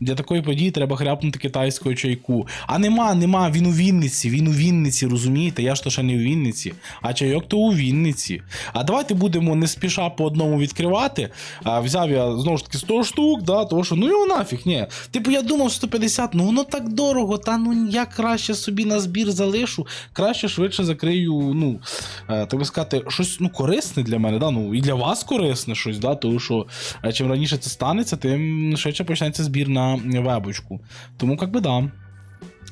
Для такої події треба хряпнути китайського чайку. А нема, нема, він у Вінниці, він у Вінниці, розумієте? Я ж то ще не у Вінниці, а чайок то у Вінниці. А давайте будемо не спіша по одному відкривати. А, взяв я знову ж таки 100 штук, да, тому що ну його нафіг, ні. Типу я думав 150, ну воно так дорого, та ну я краще собі на збір залишу, краще швидше закрию, ну, е, так би сказати, щось ну, корисне для мене, да, ну і для вас корисне щось, да, тому що е, чим раніше це станеться, тим швидше почнеться збір на вебочку. Тому як би да.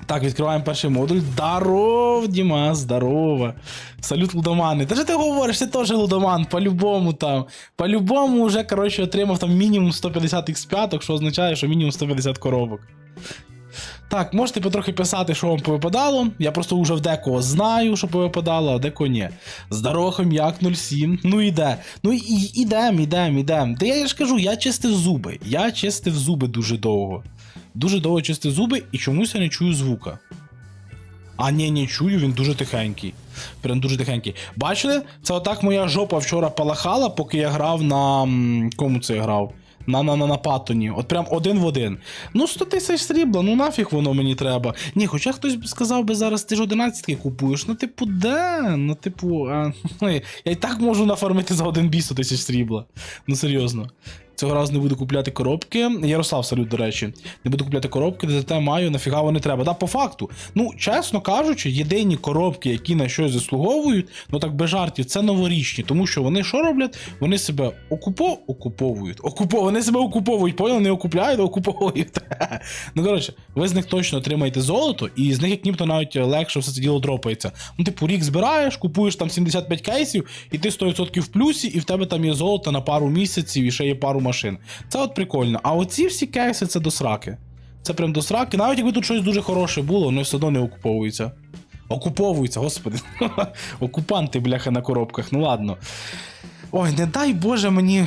Так, відкриваємо перший модуль. Здоров, Діма, здорово. Салют, лудомани. Та що ти говориш, ти теж лудоман, по-любому там. По-любому вже, коротше, отримав там мінімум 150 x5, що означає, що мінімум 150 коробок. Так, можете потрохи писати, що вам повипадало. Я просто вже в декого знаю, що повипадало, а декого ні. Здорово, хом'як 07. Ну іде. Ну і ідем, ідем, ідем. Та я ж кажу, я чистив зуби. Я чистив зуби дуже довго. Дуже довго чистив зуби і чомусь я не чую звука. А ні, не чую, він дуже тихенький. Прям дуже тихенький. Бачили? Це отак моя жопа вчора палахала, поки я грав на. Кому це я грав? На, на, на, на патоні. От прям один в один. Ну, 100 тисяч срібла, ну нафіг воно мені треба. Ні, хоча хтось б сказав би зараз, ти ж 11 купуєш. Ну, типу, де? Ну, типу, а, я і так можу нафармити за один бій 100 тисяч срібла. Ну, серйозно. Цього разу не буду купляти коробки. Ярослав салют, до речі. Не буду купляти коробки, зате маю, нафіга вони треба. Да, по факту. Ну, чесно кажучи, єдині коробки, які на щось заслуговують, ну так без жартів, це новорічні. Тому що вони що роблять? Вони себе окупо... окуповують. Окупо... Вони себе окуповують, поняли? Не окупляють, а окуповують. ну, коротше, ви з них точно отримаєте золото, і з них як нібито навіть легше все це діло дропається. Ну, типу, рік збираєш, купуєш там 75 кейсів, і ти 100% в плюсі, і в тебе там є золото на пару місяців і ще є пару машин. Це от прикольно. А оці всі кейси це до сраки. Це прям до сраки. Навіть якби тут щось дуже хороше було, воно все одно не окуповується. Окуповується, господи. Окупанти, бляха, на коробках. Ну ладно. Ой, не дай Боже мені.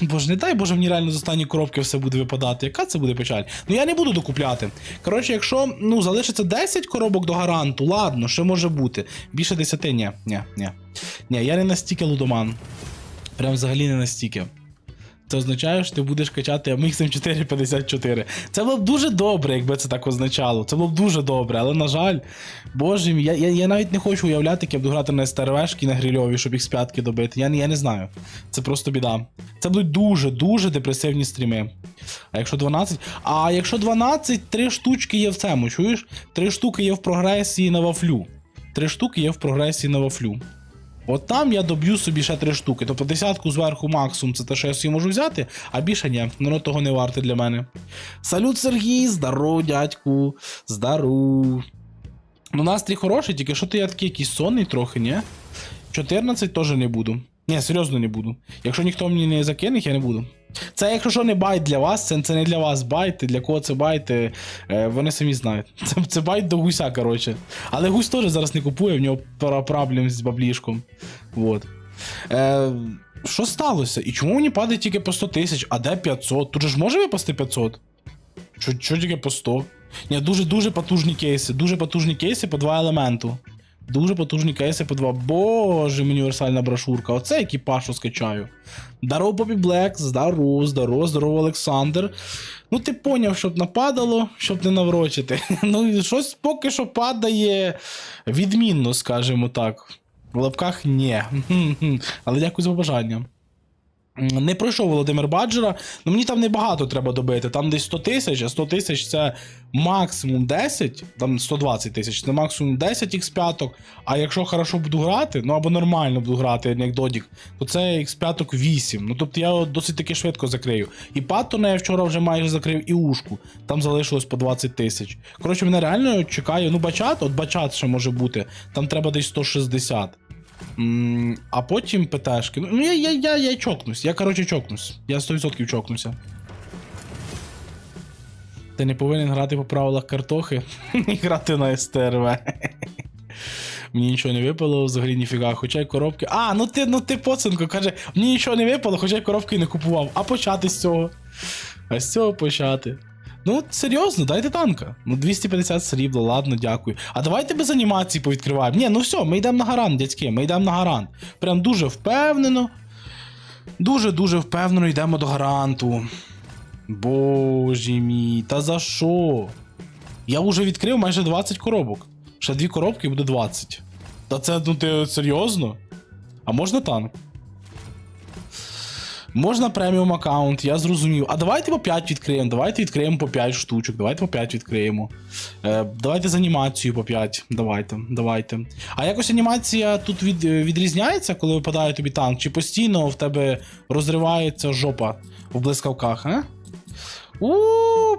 Боже, не дай Боже, мені реально з останньої коробки все буде випадати. Яка це буде печаль? Ну я не буду докупляти. Коротше, якщо ну, залишиться 10 коробок до гаранту, ладно, що може бути. Більше 10, ні, ні, ні. Ні, я не настільки лудоман. Прям взагалі не настільки. Це означає, що ти будеш качати MXM 454. Це було б дуже добре, якби це так означало. Це було б дуже добре, але на жаль, боже мій, я, я, я навіть не хочу уявляти, як я буду грати на СТРВшки на грильові, щоб їх з п'ятки добити. Я, я не знаю. Це просто біда. Це будуть дуже, дуже депресивні стріми. А якщо 12. А якщо 12, три штучки є в цьому, чуєш? Три штуки є в прогресії на вафлю. Три штуки є в прогресії на вафлю. От там я доб'ю собі ще три штуки. Тобто десятку зверху максимум це те, що я собі можу взяти, а більше ні, воно того не варте для мене. Салют, Сергій, здоров, дядьку, здоров. Ну, настрій хороший, тільки що ти я такий якийсь сонний трохи, ні? 14 теж не буду. Ні, серйозно не буду. Якщо ніхто мені не закине, я не буду. Це, якщо що, не байт для вас, це, це не для вас байт, для кого це байт, е, е, вони самі знають. Це, це байт до гуся, коротше. Але гусь теж зараз не купує, в нього проблем з баблішком. Вот. Е, що сталося? І чому мені падає тільки по 100 тисяч, а де 500? Тут же ж може випасти 500? Що, що тільки по 100? Ні, дуже-дуже потужні кейси. Дуже потужні кейси по два елементу. Дуже потужні кейси по два. Боже, універсальна брошурка. Оце екіпаж скачаю. Здорово, Попі Блек, здорово, здорово, здорово, Олександр. Ну, ти поняв, щоб нападало, щоб не наврочити. Ну, щось поки що падає відмінно, скажімо так. В лапках ні. Але дякую за побажання. Не пройшов Володимир Баджера, ну мені там небагато треба добити. Там десь 100 тисяч, а 100 тисяч це максимум 10, там 120 тисяч, це максимум 10 X5. А якщо хорошо буду грати, ну або нормально буду грати, як Додік, то це X5 8. Ну тобто я досить таки швидко закрию. І Паттона я вчора вже майже закрив, і ушку. Там залишилось по 20 тисяч. Коротше, мене реально чекає. Ну, бачат, от бачат ще може бути. Там треба десь 160. А потім ПТшки. Ну, я, я, я, я чокнусь. Я, коротше, чокнусь. Я 100% чокнуся. Ти не повинен грати по правилах картохи і грати на СТРВ. Мені нічого не випало, взагалі ніфіга, хоча й коробки. А, ну ти, ну ти поцинко, каже, мені нічого не випало, хоча й коробки не купував. А почати з цього. А з цього почати. Ну, серйозно, дайте танка. Ну, 250 срібла, ладно, дякую. А давайте без анімації повідкриваємо. Ні, ну все, ми йдемо на гарант, дядьки, ми йдемо на гарант. Прям дуже впевнено. Дуже-дуже впевнено йдемо до гаранту. Боже мій, та за що? Я вже відкрив майже 20 коробок. Ще дві коробки і буде 20. Та це ну ти серйозно? А можна танк? Можна преміум аккаунт, я зрозумів. А давайте по 5 відкриємо, давайте відкриємо по 5 штучок, давайте по 5 відкриємо. Е, давайте з анімацією по 5. Давайте, давайте. А якось анімація тут від, е, відрізняється, коли випадає тобі танк, чи постійно в тебе розривається жопа в блискавках, а? У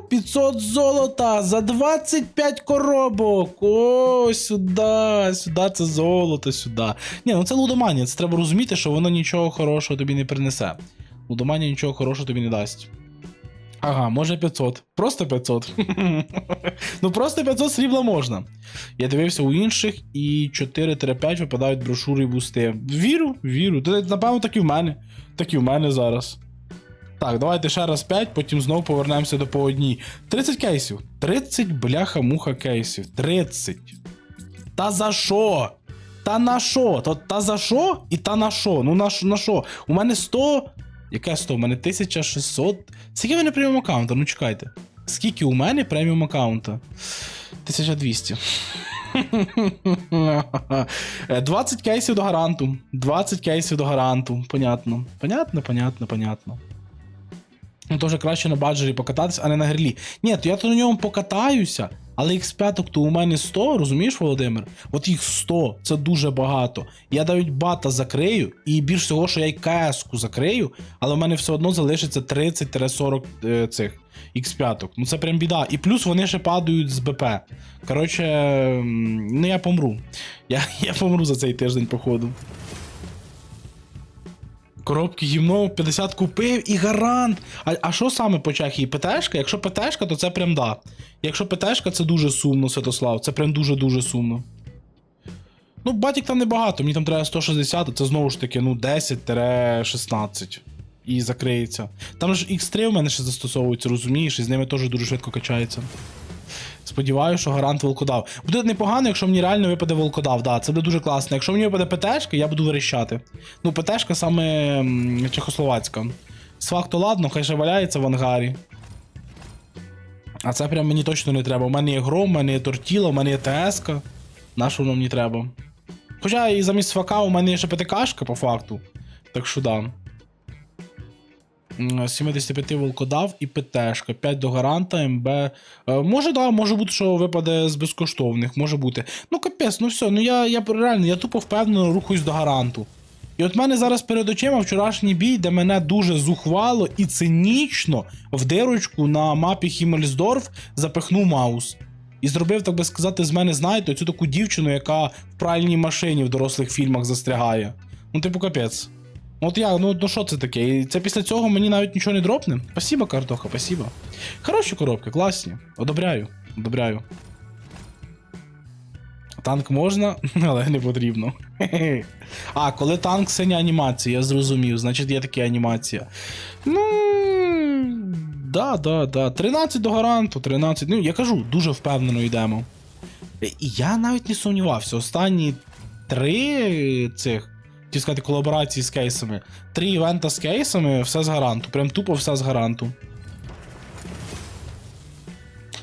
500 золота за 25 коробок. О, сюди, сюди це золото, сюди. Ні, ну це лудоманія, це треба розуміти, що воно нічого хорошого тобі не принесе. Лудоманія нічого хорошого тобі не дасть. Ага, може 500. Просто 500. ну просто 500 срібла можна. Я дивився у інших, і 4-5 випадають брошури і бусти. Вірю, вірю. Та, Напевно, так і в мене. Так і в мене зараз. Так, давайте ще раз 5, потім знову повернемося до по одній. 30 кейсів. 30 бляха-муха кейсів. 30. Та за що? Та на що? То, та за що і та на що? Ну на, ш- на що? У мене 100. Яке 100? У мене 1600. Скільки в мене преміум аккаунта? Ну чекайте. Скільки у мене преміум аккаунта? 1200. Е, 20 кейсів до гаранту. 20 кейсів до гаранту. Понятно. Понятно, понятно, понятно. Ну, то вже краще на баджері покататися, а не на грилі. Ні, то я то на ньому покатаюся, але X5 то у мене 100, розумієш, Володимир? От їх 100, це дуже багато. Я навіть бата закрию, і більш всього, що я й КС-ку закрию, але в мене все одно залишиться 30-40 е, цих X5. Ну це прям біда. І плюс вони ще падають з БП. Коротше, ну я помру. Я, я помру за цей тиждень, походу. Коробки гімно 50 купив і гарант. А, а що саме по Чехії? ПТшка? Якщо ПТшка, то це прям да. Якщо ПТшка, це дуже сумно, Святослав. Це прям дуже-дуже сумно. Ну, батік там небагато, мені там треба 160, а це знову ж таки, ну, 10-16. І закриється. Там ж X3 в мене ще застосовуються, розумієш, і з ними теж дуже швидко качається. Сподіваюся, що гарант волкодав. Буде непогано, якщо мені реально випаде волкодав. Да, це буде дуже класно. Якщо мені випаде ПТшка, я буду верещати. Ну, ПТшка саме чехословацька. З факту, ладно, хай ще валяється в ангарі. А це прям мені точно не треба. У мене є гром, у мене є тортіла, у мене є ТСК. На що воно мені треба? Хоча і замість фака у мене є ще ПТКшка по факту. Так що да. М, 75 волкодав і ПТшка, 5 до гаранта, МБ. Е, може, да, може бути, що випаде з безкоштовних, може бути. Ну, капець, ну все, ну я, я реально, я тупо впевнено рухаюсь до гаранту. І от мене зараз перед очима вчорашній бій, де мене дуже зухвало і цинічно в дирочку на мапі Хіммельсдорф запихнув маус. І зробив, так би сказати, з мене, знаєте, оцю таку дівчину, яка в пральній машині в дорослих фільмах застрягає. Ну, типу, капець. От я, ну, ну що це таке? І це після цього мені навіть нічого не дропне. Спасибо, картоха, спасибо. Хороші коробки, класні. Одобряю. Одобряю. Танк можна, але не потрібно. А, коли танк синя анімація, я зрозумів, значить є така анімація. Ну. Да, да, да. 13 до гаранту, 13. Ну, я кажу, дуже впевнено йдемо. Я навіть не сумнівався. Останні три цих, хотів сказати, колаборації з кейсами. Три івента з кейсами, все з гаранту. Прям тупо все з гаранту.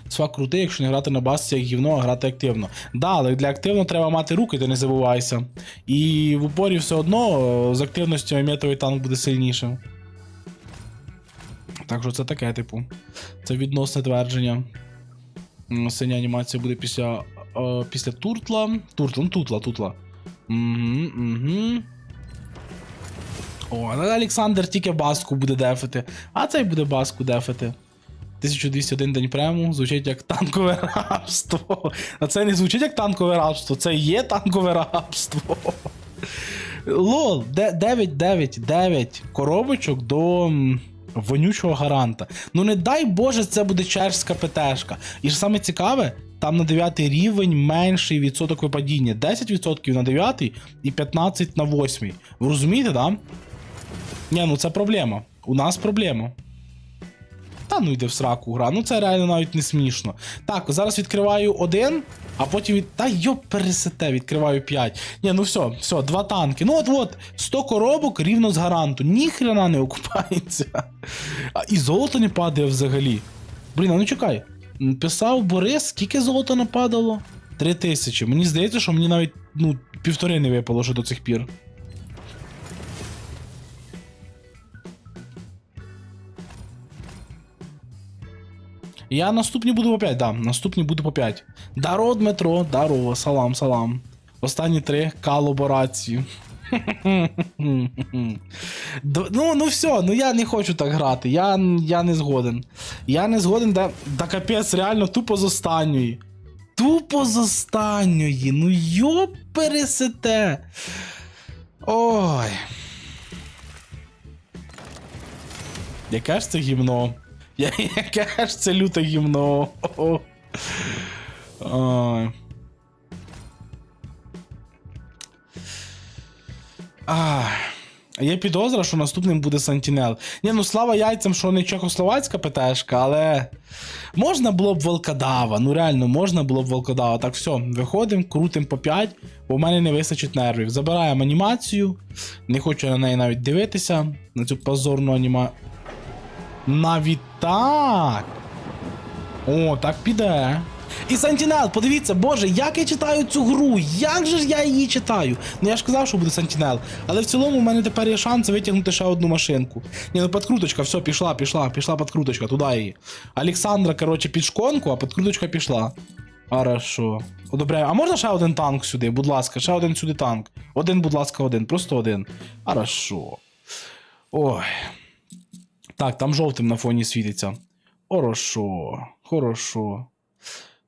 Свак крутий, якщо не грати на басці як гівно, а грати активно. Да, але для активно треба мати руки, ти не забувайся. І в упорі все одно з активністю метовий танк буде сильнішим. Так що це таке, типу. Це відносне твердження. Синя анімація буде після. е, після Туртла. Туртла, ну тутла, тутла. Угу, угу. О, Олександр тільки баску буде дефити. А цей буде баску дефити. 1201 день прему звучить як танкове рабство. А це не звучить як танкове рабство, це є танкове рабство. Лол, 9, 9, 9 коробочок до вонючого гаранта. Ну не дай Боже, це буде чешська ПТшка. І ж саме цікаве, там на 9 рівень менший відсоток випадіння. 10% на 9 і 15 на 8. Ви розумієте, да? Ні, ну це проблема. У нас проблема. Та ну йде в сраку гра. Ну це реально навіть не смішно. Так, зараз відкриваю один, а потім від. Та йо пересете, відкриваю 5. Ні, ну все, все, два танки. Ну от от, 100 коробок рівно з гаранту. Ніхрена не окупається. А і золото не падає взагалі. Блін, а ну чекай. Писав Борис, скільки золота нападало? Три тисячі. Мені здається, що мені навіть ну, півтори не випало ще до цих пір. Я наступні буду по 5, да. Наступні буду по 5. Даро, Дмитро, даро, салам, салам. Останні три колаборації. Ну, ну все, ну я не хочу так грати. Я, я не згоден. Я не згоден, да, да капець, реально тупо з останньої. Тупо з останньої. Ну йоп пересете. Ой. Яке ж це гімно? Яке ж це люте гімно. Є підозра, що наступним буде Сантінел. Ні, ну слава яйцям, що не чехословацька ПТшка, але можна було б Волкодава. Ну реально, можна було б Волкодава. Так, все, виходимо, крутимо по 5, бо в мене не вистачить нервів. Забираємо анімацію. Не хочу на неї навіть дивитися, на цю позорну анімацію. Навіть так. О, так піде. І Сентінел, подивіться, боже, як я читаю цю гру, як же ж я її читаю? Ну я ж казав, що буде Сентінел. Але в цілому у мене тепер є шанс витягнути ще одну машинку. Ні, ну подкруточка, все, пішла, пішла, пішла подкруточка, туди її. Олександра, коротше, під шконку, а подкруточка пішла. Хорошо. Одобряю. А можна ще один танк сюди, будь ласка, ще один сюди танк. Один, будь ласка, один, просто один. Хорошо. Ой. Так, там жовтим на фоні світиться. Хорошо, хорошо.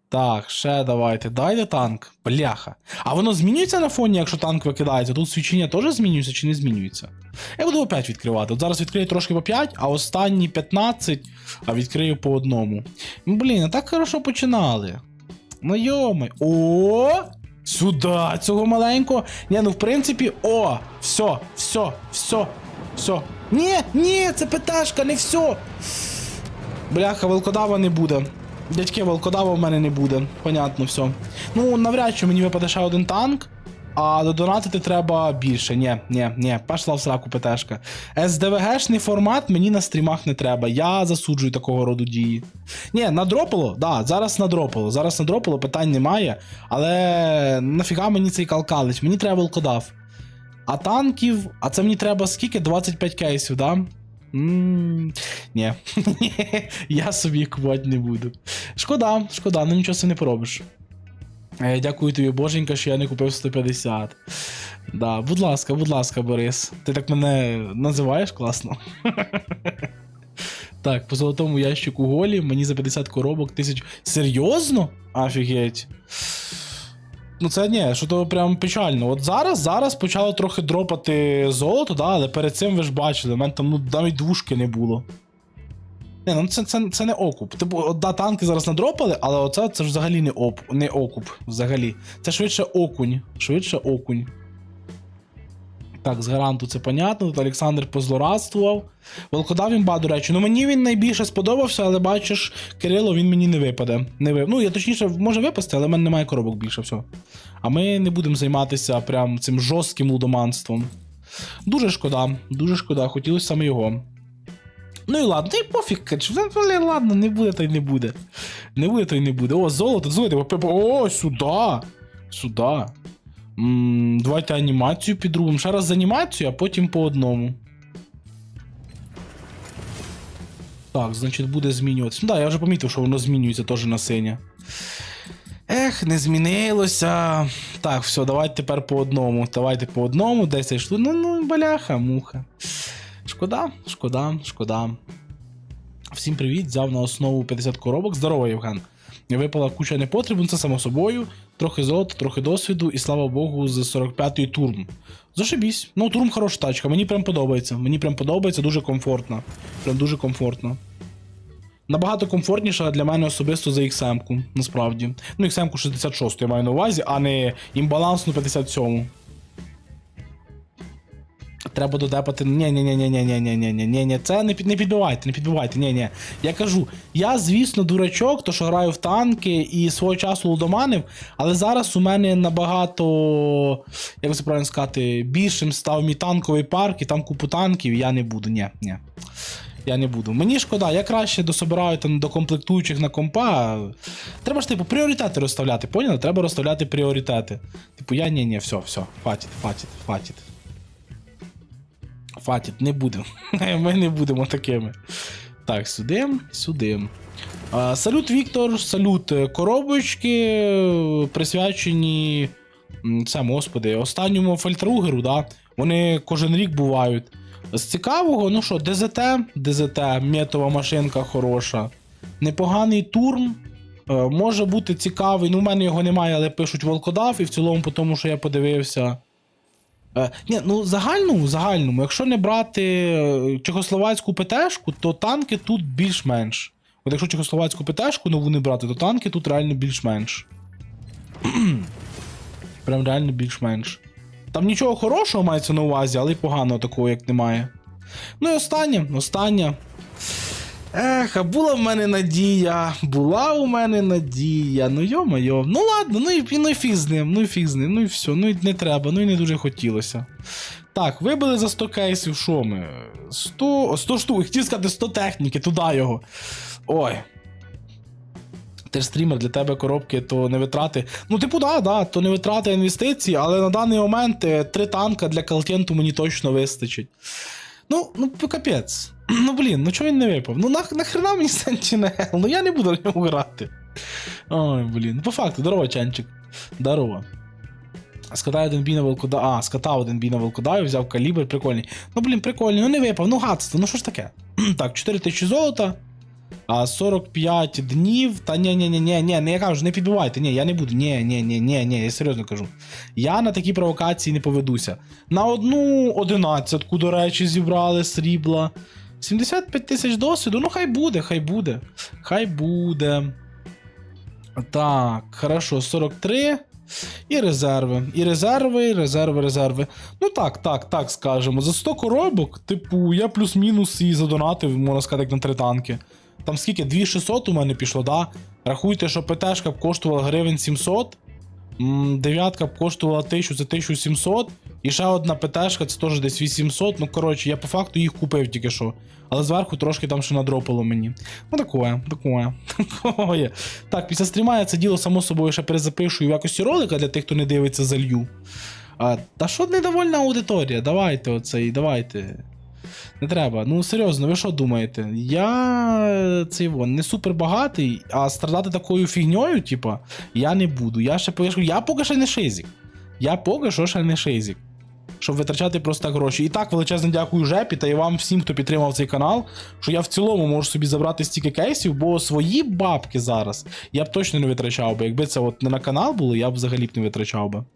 Так, ще давайте. Дайте танк. Бляха. А воно змінюється на фоні, якщо танк викидається? Тут свічення теж змінюється чи не змінюється? Я буду опять відкривати. От зараз відкрию трошки по 5, а останні 15, а відкрию по одному. Блін, а так хорошо починали. Ну йоми. О! Сюди, цього маленького. Ні, ну в принципі, о! Все, все, все, все. Ні, ні, це ПТшка, не все. Бляха, волкодава не буде. Дядьки, волкодава в мене не буде. Понятно, все. Ну, навряд чи мені випаде ще один танк, а додонатити треба більше. Ні, ні, ні, пішла в сраку ПТшка. СДВГшний формат мені на стрімах не треба. Я засуджую такого роду дії. Ні, надропало, да, зараз надропало. Зараз надропало, питань немає. Але нафіга мені цей калкалич? Мені треба волкодав. А танків, а це мені треба скільки? 25 кейсів, да? М, Ні, я собі купувати не буду. Шкода, шкода, ну нічого не поробиш. Е, Дякую тобі, боженька, що я не купив 150. Да, будь ласка, будь ласка, Борис. Ти так мене називаєш класно. Так, по золотому ящику голі, мені за 50 коробок тисяч. Серйозно? Офігеть. Ну це ні, що то прям печально. От зараз, зараз почало трохи дропати золото, да, але перед цим ви ж бачили, у мене там ну, навіть двушки не було. Не, ну це, це, це не окуп. Типу, от, да, танки зараз надропали, але оце це ж взагалі не, оп, не окуп. Взагалі. Це швидше окунь. Швидше окунь. Так, з гаранту це понятно. Тут Олександр позлорадствував. Волкодав імба, до речі. Ну мені він найбільше сподобався, але бачиш, Кирило він мені не випаде. Не ви... Ну, я точніше, може випасти, але в мене немає коробок більше, все. А ми не будемо займатися прям цим жорстким лудоманством. Дуже шкода, дуже шкода, хотілося саме його. Ну і ладно, та й пофіг, ну, ладно, не буде, то й не буде. Не буде, то й не буде. О, золото, золото, о, сюди. Сюди. Давайте анімацію підрубимо. Ще раз анімацію, а потім по одному. Так, значить, буде змінюватися. Ну так, я вже помітив, що воно змінюється теж на синє. Ех, не змінилося. Так, все, давайте тепер по одному. Давайте по одному, 10 штук. Ну, ну, баляха, муха. Шкода, шкода, шкода. Всім привіт, взяв на основу 50 коробок. Здорово, Євген. Випала куча непотребу, ну, це само собою. Трохи золота, трохи досвіду, і слава Богу, з 45-ї турм. Зашибісь. Ну, турм хороша тачка, мені прям подобається. Мені прям подобається, дуже комфортно. Прям дуже комфортно. Набагато комфортніша для мене особисто за XM-ку, насправді. Ну, XM-ку 66 я маю на увазі, а не імбалансну 57. Треба додепати. Ні, ні, ні, ні, ні, ні, ні, ні, ні, ні, ні, це не під не підбивайте, не підбивайте. Ні, ні. Я кажу, я, звісно, дурачок, то що граю в танки і свого часу лудоманив, але зараз у мене набагато, як це правильно сказати, більшим став мій танковий парк, і там купу танків, я не буду. Ні, ні. Я не буду. Мені шкода, я краще дособираю там до комплектуючих на компа. Треба ж, типу, пріоритети розставляти, поняли? Треба розставляти пріоритети. Типу, я ні, ні, все, все, хватить, хватить, хватить. Хватить, не будемо. Ми не будемо такими. Так, сюди, сюди. А, салют, Віктор, салют. Е, Коробочки е, присвячені цьому, господи, останньому фальтругеру, да? Вони кожен рік бувають. З цікавого, ну що, ДЗТ, ДЗТ, метова машинка хороша. Непоганий турм. Е, може бути цікавий. Ну, в мене його немає, але пишуть волкодав, і в цілому, по тому, що я подивився. Е, ні, ну загальному, загальному, якщо не брати е, чехословацьку ПТшку, то танки тут більш-менш. От якщо чехословацьку ПТшку нову не брати, то танки тут реально більш-менш. Прям реально більш-менш. Там нічого хорошого мається на увазі, але й поганого такого, як немає. Ну і останнє, останнє. Ех, а була в мене надія, була у мене надія. Ну йо-моє, ну ладно, ну і, ну і фіг з ним, ну і фіг з ним, ну і все, ну і не треба, ну і не дуже хотілося. Так, вибили за 100 кейсів, що ми? 100, 100 штук, хотів сказати 100 техніки, туди його. Ой. Ти ж стрімер, для тебе коробки то не витрати. Ну, типу, да, да, то не витрати інвестицій, але на даний момент е, три танка для Калтенту мені точно вистачить. Ну, ну, капець. Ну блін, ну чого він не випав? Ну нах, нахрена мені Sentinel? Ну я не буду в нього грати. Ой, блін. Ну по факту, здорово, Чанчик. Здорово. Скатаю один бій на волкода. А, скатав один бій на волкодаю, взяв калібр, прикольний. Ну, блін, прикольний, ну не випав, ну гадство, ну що ж таке? так, 4 тисячі золота. А 45 днів. Та ні, ні, ні, ні, ні, не я кажу, не підбивайте. Ні, я не буду. Ні, ні, ні, ні, ні, я серйозно кажу. Я на такі провокації не поведуся. На одну одинадцятку, до речі, зібрали срібла. 75 тисяч досвіду, ну хай буде, хай буде. Хай буде. Так, хорошо, 43. І резерви. І резерви, і резерви, резерви. Ну так, так, так скажемо. За 100 коробок, типу, я плюс-мінус і задонатив, можна сказати, як на три танки. Там скільки? 2600 у мене пішло, да? Рахуйте, що ПТшка б коштувала гривень 700. м, Дев'ятка б коштувала 1000, це 1700. І ще одна ПТшка, це теж десь 800. Ну, коротше, я по факту їх купив тільки що. Але зверху трошки там ще надропало мені. Ну, такое, такое. такое. Так, після стріма я це діло само собою ще перезапишу в якості ролика для тих, хто не дивиться залью. А, та що недовольна аудиторія? Давайте оцей, давайте. Не треба. Ну серйозно, ви що думаєте? Я е, цей вон не супер багатий, а страдати такою фігньою, типа, я не буду. Я ще поки я поки що не шизик. Я поки що ще не шизик. Щоб витрачати просто гроші. І так величезне дякую Жепі та і вам всім, хто підтримав цей канал, що я в цілому можу собі забрати стільки кейсів, бо свої бабки зараз я б точно не витрачав би. Якби це от не на канал було, я б взагалі б не витрачав би.